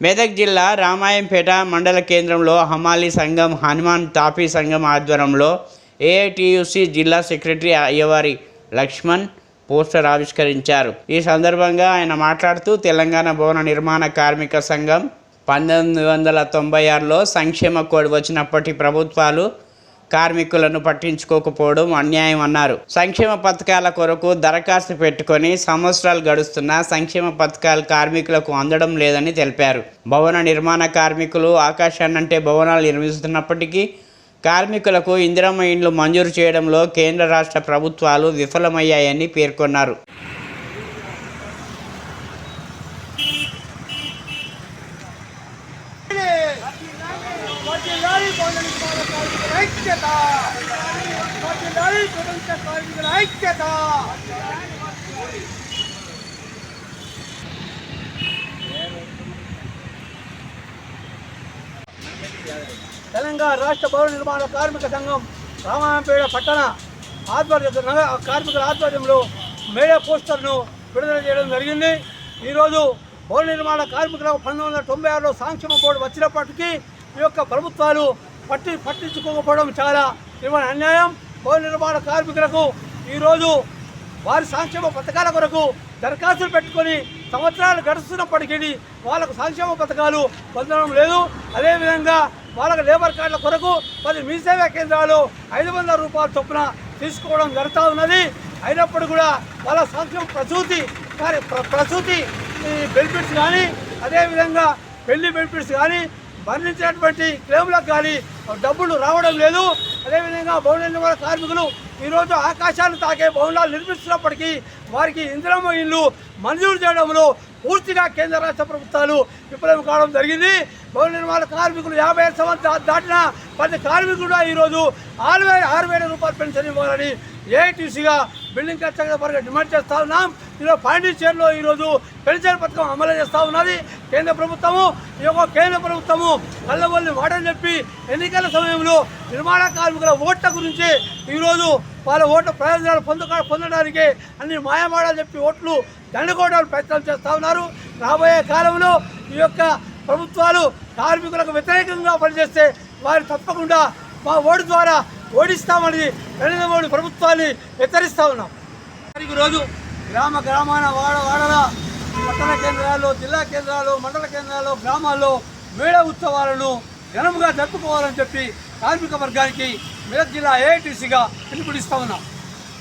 మెదక్ జిల్లా రామాయంపేట మండల కేంద్రంలో హమాలి సంఘం హనుమాన్ తాపీ సంఘం ఆధ్వర్యంలో ఏఐటియుసి జిల్లా సెక్రటరీ అయ్యవారి లక్ష్మణ్ పోస్టర్ ఆవిష్కరించారు. ఈ సందర్భంగా ఆయన మాట్లాడుతూ తెలంగాణ భవన నిర్మాణ కార్మిక సంఘం పంతొమ్మిది వందల తొంభై ఆరులో సంక్షేమ కోడ్ వచ్చినప్పటి ప్రభుత్వాలు కార్మికులను పట్టించుకోకపోవడం అన్యాయం అన్నారు. సంక్షేమ పథకాల కొరకు దరఖాస్తు పెట్టుకొని సంవత్సరాలు గడుస్తున్నా సంక్షేమ పథకాలు కార్మికులకు అందడం లేదని తెలిపారు. భవన నిర్మాణ కార్మికులు ఆకాశాన్నంటే భవనాలు నిర్మిస్తున్నప్పటికీ కార్మికులకు ఇందిరమ్మ ఇండ్లు మంజూరు చేయడంలో కేంద్ర రాష్ట్ర ప్రభుత్వాలు విఫలమయ్యాయని పేర్కొన్నారు. వర్ధిల్లాలి పౌర ఐక్యత స్వతంత్ర కార్మికుల ఐక్యత తెలంగాణ రాష్ట్ర భవన నిర్మాణ కార్మిక సంఘం రామాయంపేట పట్టణ ఆధ్వర్య కార్మికుల ఆధ్వర్యంలో మేడే పోస్టర్ను విడుదల చేయడం జరిగింది. ఈరోజు భవన నిర్మాణ కార్మికులకు పంతొమ్మిది వందల తొంభై ఆరులో సంక్షేమ బోర్డు వచ్చినప్పటికీ ఈ యొక్క ప్రభుత్వాలు పట్టి పట్టించుకోకపోవడం చాలా తీవ్ర అన్యాయం. భవన నిర్మాణ కార్మికులకు ఈరోజు వారి సంక్షేమ పథకాల కొరకు దరఖాస్తులు పెట్టుకొని సంవత్సరాలు గడుస్తున్నప్పటికీ వాళ్ళకు సంక్షేమ పథకాలు పొందడం లేదు. అదేవిధంగా వాళ్ళకు లేబర్ కార్డుల కొరకు పది మీ సేవా కేంద్రాలు ఐదు వందల రూపాయల చొప్పున తీసుకోవడం జరుగుతూ ఉన్నది. అయినప్పుడు కూడా వాళ్ళ సంక్షేమ ప్రసూతి కార్య- ప్ర- ప్రసూతి ఈ బెనిఫిట్స్ కానీ అదేవిధంగా పెళ్ళి బెనిఫిట్స్ కానీ మరణించినటువంటి క్లెయిమ్లకు కానీ డబ్బులు రావడం లేదు. అదేవిధంగా భవన నిర్మాణ కార్మికులు ఈరోజు ఆకాశాన్ని తాకే భవనాలు నిర్మిస్తున్నప్పటికీ వారికి ఇందిరమ్మ ఇల్లు మంజూరు చేయడంలో పూర్తిగా కేంద్ర రాష్ట్ర ప్రభుత్వాలు విఫలం కావడం జరిగింది. భవన నిర్మాణ కార్మికులు యాభై ఐదు సంవత్సరాలు దాటిన ప్రతి కార్మికుడు కూడా ఈరోజు ఆరు వేల ఆరు వేల రూపాయలు పెన్షన్ ఇవ్వాలని ఏఐటీసీగా బిల్డింగ్ ఖర్చు పరంగా డిమాండ్ చేస్తా ఉన్నాం. ఈరోజు పాండిచేరిలో ఈరోజు పెన్షన్ పథకం అమలు చేస్తూ ఉన్నది. కేంద్ర ప్రభుత్వము ఈ యొక్క కేంద్ర ప్రభుత్వము కళ్ళబొల్లి మాటలు చెప్పి ఎన్నికల సమయంలో నిర్మాణ కార్మికుల ఓట్ల గురించి ఈరోజు వాళ్ళ ఓట్ల ప్రయోజనాలు పొంద పొందడానికి అన్ని మాయమాడాలు చెప్పి ఓట్లు దండుకోవడానికి ప్రయత్నం చేస్తూ ఉన్నారు. రాబోయే కాలంలో ఈ యొక్క ప్రభుత్వాలు కార్మికులకు వ్యతిరేకంగా పనిచేస్తే వారు తప్పకుండా మా ఓటు ద్వారా ఓడిస్తామని నరేంద్ర మోడీ ప్రభుత్వాన్ని హెచ్చరిస్తా ఉన్నాం. రోజు గ్రామ గ్రామాన వాడ వాడల పట్టణ కేంద్రాల్లో జిల్లా కేంద్రాలు మండల కేంద్రాల్లో గ్రామాల్లో మేళ ఉత్సవాలను ఘనముగా జరుపుకోవాలని చెప్పి కార్మిక వర్గానికి మెదక్ జిల్లా ఏఐటీసీగా పిలుపునిస్తా ఉన్నాం.